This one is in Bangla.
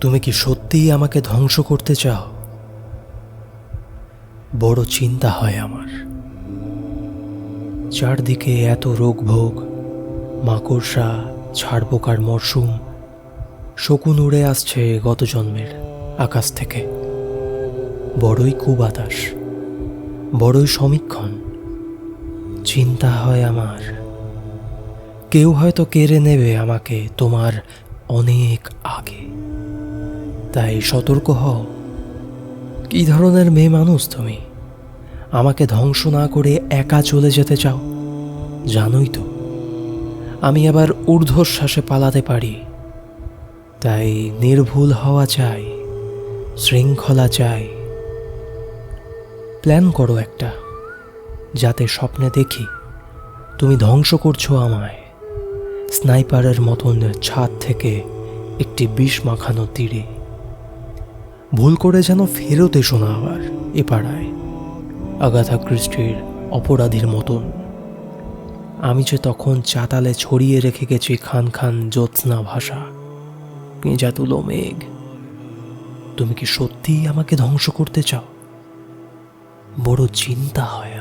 তুমি কি সত্যিই আমাকে ধ্বংস করতে চাও? বড় চিন্তা হয় আমার। চারদিকে এত রোগ ভোগ মাকড়সা ছাড়পোকার মরশুম, শকুন উড়ে আসছে গত জন্মের আকাশ থেকে। বড়ই কুবাতাস, বড়ই সমীক্ষণ। চিন্তা হয় আমার, কেউ হয়তো কেড়ে নেবে আমাকে তোমার অনেক আগে। তাই সতর্ক হও। কি ধরনের মেয়ে মানুষ তুমি? আমাকে ধ্বংস না করে একা চলে যেতে চাও? জানোই তো, আমি আবার ঊর্ধ্বশ্বাসে পালাতে পারি। তাই নির্ভুল হওয়া চাই, শৃঙ্খলা চাই। প্ল্যান করো একটা, যাতে স্বপ্নে দেখি তুমি ধ্বংস করছ আমায়। স্নাইপারের মতন ছাদ থেকে একটি বিষ মাখানো তীরে। ভুল করে যেন ফেরত এসো না আবার এ পাড়ায়। আগাথা ক্রিস্টির অপরাধীর মতন। আমি যে তখন চাতালে ছড়িয়ে রেখে গেছি খান খান জ্যোৎস্না ভাষা পেঁজা তুলো মেঘ। তুমি কি সত্যিই আমাকে ধ্বংস করতে চাও? বড় চিন্তা হয়